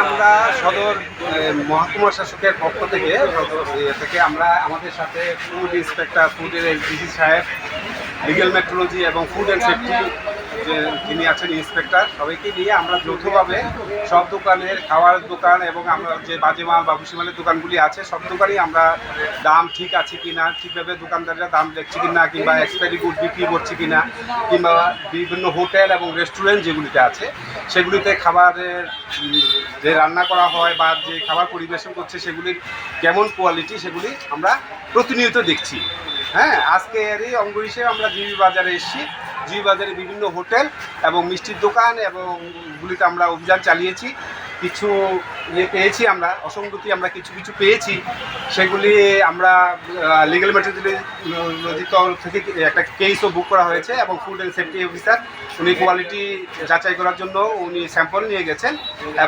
আমরা সদর মহাকুমা শাসকের পক্ষ থেকে সদর ইয়ে থেকে আমরা আমাদের সাথে ফুড ইন্সপেক্টর ফুডের ডিসি সাহেব লিগেল মেট্রোলজি এবং ফুড অ্যান্ড সেফটি যে যিনি আছেন ইন্সপেক্টর, সবাইকে নিয়ে আমরা যৌথভাবে সব দোকানের খাওয়ার দোকান এবং আমরা যে বাজে মাল বা ভুসিমালের দোকানগুলি আছে, সব দোকানেই আমরা দাম ঠিক আছে কি না ঠিকভাবে দোকানদাররা দাম দেখছে কিনা, কিংবা এক্সপায়ারি গুড বিক্রি করছে কি না কিংবা বিভিন্ন হোটেল এবং রেস্টুরেন্ট যেগুলিতে আছে, সেগুলিতে খাবারের যে রান্না করা হয় বা যে খাবার পরিবেশন করছে, সেগুলির কেমন কোয়ালিটি সেগুলি আমরা প্রতিনিয়ত দেখছি। হ্যাঁ আজকে এরই অঙ্গ হিসেবে আমরা জিবি বাজারে এসেছি। বাজারে বিভিন্ন হোটেল এবং মিষ্টির দোকান এবং গুলিতে আমরা অভিযান চালিয়েছি। কিছু ইয়ে পেয়েছি আমরা, অসঙ্গতি আমরা কিছু কিছু পেয়েছি। সেগুলি আমরা লিগেল মেটেরিয়ালজি থেকে একটা কেসও বুক করা হয়েছে এবং ফুড অ্যান্ড সেফটি অফিসার উনি কোয়ালিটি যাচাই করার জন্য উনি স্যাম্পল নিয়ে গেছেন এবং